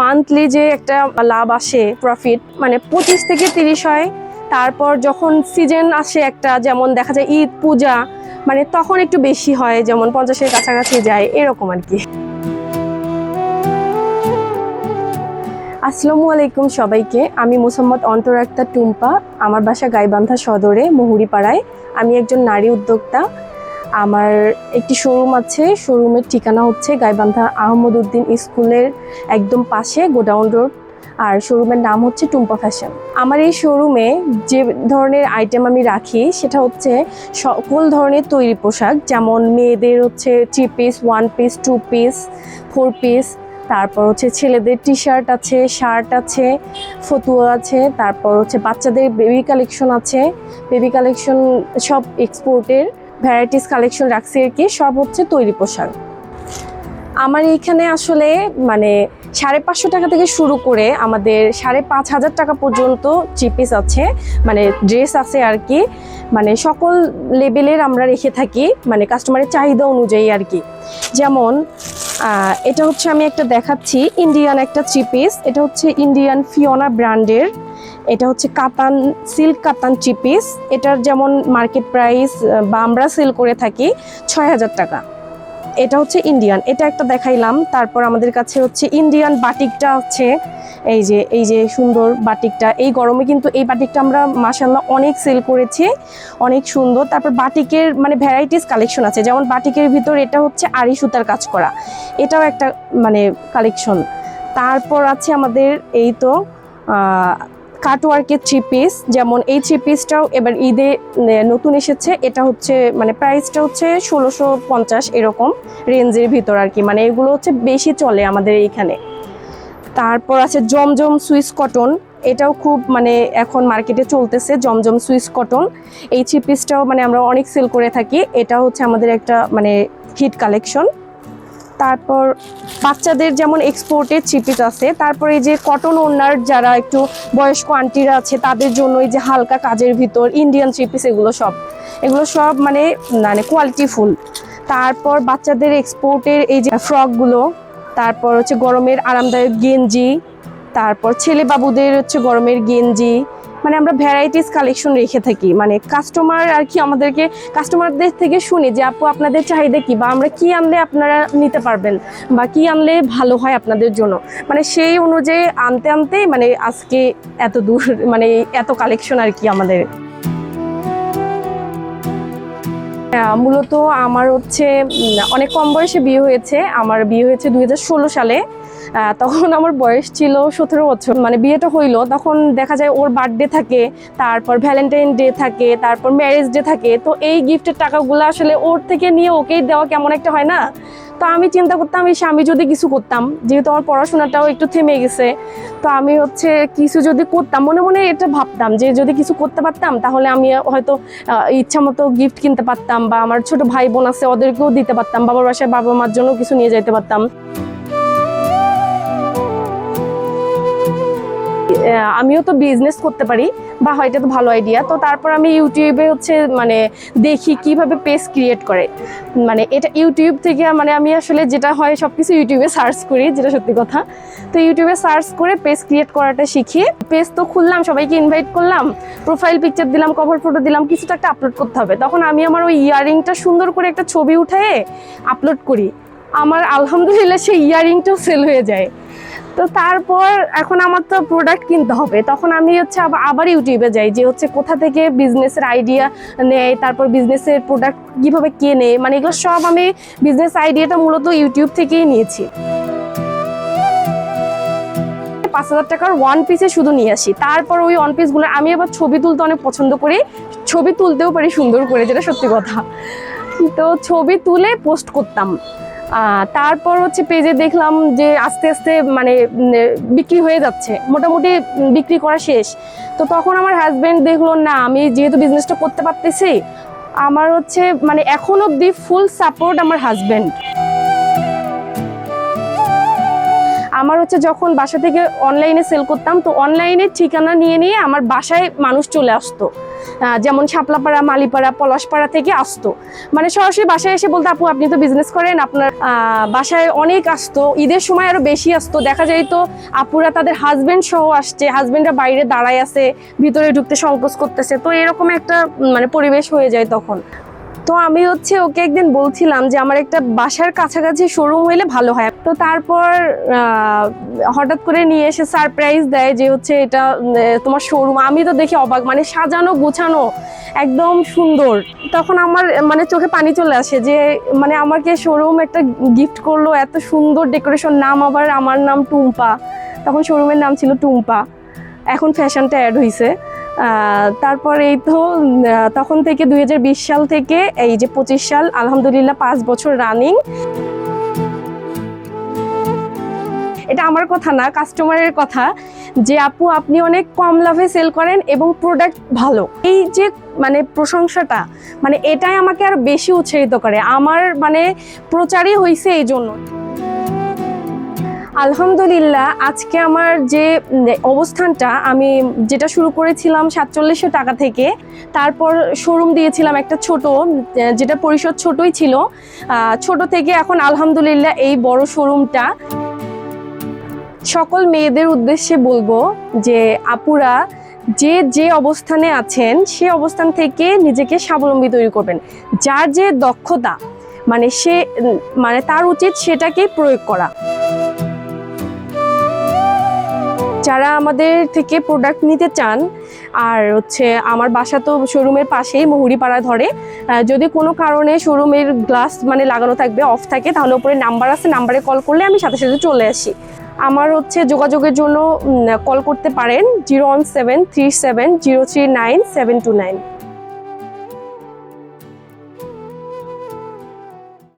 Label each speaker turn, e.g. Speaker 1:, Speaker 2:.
Speaker 1: Monthly যে একটা লাভ আসে প্রফিট মানে পঁচিশ থেকে তিরিশ হয়। তারপর যখন সিজন আসে একটা, যেমন দেখা যায় ঈদ, পূজা মানে তখন একটু বেশি হয়, যেমন পঞ্চাশের কাছাকাছি যায়, এরকম আর কি। আসসালামু আলাইকুম সবাইকে। আমি মুসাম্মদ অন্তর আক্তার টুম্পা, আমার বাসা গাইবান্ধা সদরে, মহুরিপাড়ায়। আমি একজন নারী উদ্যোক্তা। আমার একটি শোরুম আছে। শোরুমের ঠিকানা হচ্ছে গাইবান্ধা আহমদ উদ্দিন স্কুলের একদম পাশে গোডাউন রোড। আর শোরুমের নাম হচ্ছে টুম্পা ফ্যাশন আমার এই শোরুমে যে ধরনের আইটেম আমি রাখি, সেটা হচ্ছে সকল ধরনের তৈরি পোশাক। যেমন মেয়েদের হচ্ছে three piece one piece two piece four piece তারপর হচ্ছে ছেলেদের টি শার্ট আছে শার্ট আছে, ফতুয়া আছে। তারপর হচ্ছে বাচ্চাদের বেবি কালেকশন আছে। বেবি কালেকশন সব এক্সপোর্টের ভ্যারাইটিস কালেকশন রাখছি আর কি, সব হচ্ছে তৈরি পোশাক। আমার এইখানে আসলে মানে সাড়ে পাঁচশো টাকা থেকে শুরু করে আমাদের সাড়ে পাঁচ হাজার টাকা পর্যন্ত চিপিস আছে মানে ড্রেস আছে আর কি মানে সকল লেভেলের আমরা রেখে থাকি মানে কাস্টমারের চাহিদা অনুযায়ী আর কি। যেমন এটা হচ্ছে আমি একটা দেখাচ্ছি ইন্ডিয়ান একটা থ্রি পিস এটা হচ্ছে ইন্ডিয়ান ফিওনা ব্র্যান্ডের এটা হচ্ছে কাতান সিল্ক কাতান চিপিস এটার যেমন মার্কেট প্রাইস বা আমরা সেল করে থাকি ছয় হাজার টাকা। এটা হচ্ছে ইন্ডিয়ান এটা একটা দেখাইলাম। তারপর আমাদের কাছে হচ্ছে ইন্ডিয়ান বাটিকটা আছে। এই যে এই যে সুন্দর বাটিকটা এই গরমে কিন্তু এই বাটিকটা আমরা মাসাল্লাহ অনেক সেল করেছি। অনেক সুন্দর। তারপর বাটিকের মানে ভ্যারাইটিস কালেকশন আছে। যেমন বাটিকের ভিতর এটা হচ্ছে আড়ি সুতার কাজ করা। এটাও একটা মানে কালেকশন তারপর আছে আমাদের এই তো কাটওয়ার্কের থ্রি পিস যেমন এই থ্রি পিসটাও এবার ঈদে নতুন এসেছে। এটা হচ্ছে মানে প্রাইসটা হচ্ছে ষোলোশো পঞ্চাশ এরকম রেঞ্জের ভিতর আর কি। মানে এগুলো হচ্ছে বেশি চলে আমাদের এইখানে। তারপর আছে জমজম সুইস কটন। এটাও খুব মানে এখন মার্কেটে চলতেছে জমজম সুইস কটন। এই থ্রি পিসটাও মানে আমরা অনেক সেল করে থাকি। এটা হচ্ছে আমাদের একটা মানে হিট কালেকশন তারপর বাচ্চাদের যেমন এক্সপোর্টের চিপিস আছে, তারপর এই যে কটন ওনার যারা একটু বয়স্ক আন্টিরা আছে, তাদের জন্য এই যে হালকা কাজের ভিতর ইন্ডিয়ান চিপিস এগুলো সব। এগুলো সব মানে মানে কোয়ালিটি ফুল তারপর বাচ্চাদের এক্সপোর্টের এই যে ফ্রকগুলো তারপর হচ্ছে গরমের আরামদায়ক গেঞ্জি, তারপর ছেলে বাবুদের হচ্ছে গরমের গেঞ্জি মানে আমরা ভ্যারাইটিস কালেকশন রেখে থাকি। মানে কাস্টমার আর কি আমাদেরকে কাস্টমারদের থেকে শুনি যে, আপু, আপনাদের চাহিদা কি? বা, আমরা কি আনলে আপনারা নিতে পারবেন? বা, কি আনলে ভালো হয় আপনাদের জন্য? মানে সেই অনুযায়ী আনতে আনতে মানে আজকে এত দূর মানে এত কালেকশন আর কি আমাদের। মূলত আমার হচ্ছে অনেক কম বয়সে বিয়ে হয়েছে। আমার বিয়ে হয়েছে দুই হাজার ষোলো সালে। তখন আমার বয়স ছিল সতেরো বছর। মানে বিয়েটা হইল, তখন দেখা যায় ওর বার্থডে থাকে, তারপর ভ্যালেন্টাইন ডে থাকে, তারপর ম্যারেজ ডে থাকে। তো এই গিফটের টাকাগুলো আসলে ওর থেকে নিয়ে ওকেই দেওয়া কেমন একটা হয় না? তো আমি চিন্তা করতাম, এই আমি যদি কিছু করতাম, যেহেতু আমার পড়াশোনাটাও একটু থেমে গেছে, তো আমি হচ্ছে কিছু যদি করতাম, মনে মনে এটা ভাবতাম যে যদি কিছু করতে পারতাম, তাহলে আমি হয়তো ইচ্ছা মতো গিফট কিনতে পারতাম বা আমার ছোট ভাই বোন আছে, ওদেরকেও দিতে পারতাম, বাবার বাসায় বাবা মার জন্য কিছু নিয়ে যেতে পারতাম। আমিও তো বিজনেস করতে পারি, বা হয় এটা তো ভালো আইডিয়া তো তারপর আমি ইউটিউবে হচ্ছে মানে দেখি কীভাবে পেজ ক্রিয়েট করে। মানে এটা ইউটিউব থেকে মানে আমি আসলে যেটা হয় সব কিছু ইউটিউবে সার্চ করি, যেটা সত্যি কথা। তো ইউটিউবে সার্চ করে পেজ ক্রিয়েট করাটা শিখি। পেজ তো খুললাম, সবাইকে ইনভাইট করলাম প্রোফাইল পিকচার দিলাম কভার ফটো দিলাম কিছুটা একটা আপলোড করতে হবে। তখন আমি আমার ওই ইয়ারিংটা সুন্দর করে একটা ছবি উঠায়ে আপলোড করি। আমার আলহামদুলিল্লাহ সেই ইয়ারিংটাও সেল হয়ে যায়। তো তারপর এখন আমার তো প্রোডাক্ট কিনতে হবে। তখন আমি হচ্ছে আবার ইউটিউবে যাই যে হচ্ছে কোথা থেকে বিজনেসের আইডিয়া নেয়, তারপর বিজনেসের প্রোডাক্ট কীভাবে কেনে মানে এগুলো সব আমি বিজনেস আইডিয়াটা মূলত ইউটিউব থেকেই নিয়েছি। পাঁচ হাজার টাকার ওয়ান পিসে শুধু নিয়ে আসি। তারপর ওই ওয়ান পিসগুলো আমি আবার ছবি তুলতে অনেক পছন্দ করি। ছবি তুলতেও পারি সুন্দর করে, যেটা সত্যি কথা। তো ছবি তুলে পোস্ট করতাম। তারপর হচ্ছে পেজে দেখলাম যে আস্তে আস্তে মানে বিক্রি হয়ে যাচ্ছে। মোটামুটি বিক্রি করা শেষ। তো তখন আমার হাজব্যান্ড দেখল, না, আমি যেহেতু বিজনেসটা করতে পারতেছি, আমার হচ্ছে মানে এখন অবধি ফুল সাপোর্ট আমার হাজব্যান্ড আমার হচ্ছে যখন বাসা থেকে অনলাইনে সেল করতাম, তো অনলাইনে ঠিকানা নিয়ে নিয়ে আমার বাসায় মানুষ চলে আসতো। যেমন শাপলাপাড়া, মালিপাড়া, পলাশপাড়া থেকে আসতো। মানে সরাসরি বাসায় এসে বলতো, আপু, আপনি তো বিজনেস করেন, আপনার বাসায় অনেক আসতো, ঈদের সময় আরও বেশি আসতো। দেখা যায় তো আপুরা তাদের হাজবেন্ড সহ আসছে হাজবেন্ডরা বাইরে দাঁড়ায় আছে, ভিতরে ঢুকতে সংকোচ করতেছে। তো এরকম একটা মানে পরিবেশ হয়ে যায় তখন। তো আমি হচ্ছে ওকে একদিন বলছিলাম যে আমার একটা বাসার কাছাকাছি শোরুম হইলে ভালো হয়। তো তারপর হঠাৎ করে নিয়ে এসে সারপ্রাইজ দেয় যে হচ্ছে এটা তোমার শোরুম আমি তো দেখি অবাক মানে সাজানো, গোছানো একদম সুন্দর। তখন আমার মানে চোখে পানি চলে আসে যে মানে আমাকে শোরুম একটা গিফট করল, এত সুন্দর ডেকোরেশন নাম আবার আমার নাম টুম্পা। তখন শোরুমের নাম ছিল টুম্পা। এখন ফ্যাশনটা অ্যাড হয়েছে তারপর এই তো তখন থেকে দু হাজার বিশ সাল থেকে এই যে পঁচিশ সাল, আলহামদুলিল্লাহ পাঁচ বছর রানিং এটা আমার কথা না কাস্টমারের কথা, যে আপু, আপনি অনেক কম লাভে সেল করেন এবং প্রোডাক্ট ভালো। এই যে মানে প্রশংসাটা মানে এটাই আমাকে আর বেশি উৎসাহিত করে। আমার মানে প্রচারই হয়েছে এই জন্য। আলহামদুলিল্লাহ, আজকে আমার যে অবস্থানটা, আমি যেটা শুরু করেছিলাম সাতচল্লিশশো টাকা থেকে, তারপর শোরুম দিয়েছিলাম একটা ছোট যেটা পরিষদ ছোটই ছিল। ছোট থেকে এখন আলহামদুলিল্লাহ এই বড় শোরুমটা সকল মেয়েদের উদ্দেশ্যে বলব যে, আপুরা যে যে অবস্থানে আছেন, সে অবস্থান থেকে নিজেকে স্বাবলম্বী তৈরি করবেন। যার যে দক্ষতা মানে সে মানে তার উচিত সেটাকেই প্রয়োগ করা। যারা আমাদের থেকে প্রোডাক্ট নিতে চান, আর হচ্ছে আমার বাসা তো শোরুমের পাশেই মহুরিপাড়া ধরে যদি কোনো কারণে শোরুমের গ্লাস মানে লাগানো থাকবে অফ থাকে, তাহলে ওপরে নাম্বার আছে নাম্বারে কল করলে আমি সাথে সাথে চলে আসি। আমার হচ্ছে যোগাযোগের জন্য কল করতে পারেন zero one seven three seven zero three nine seven two nine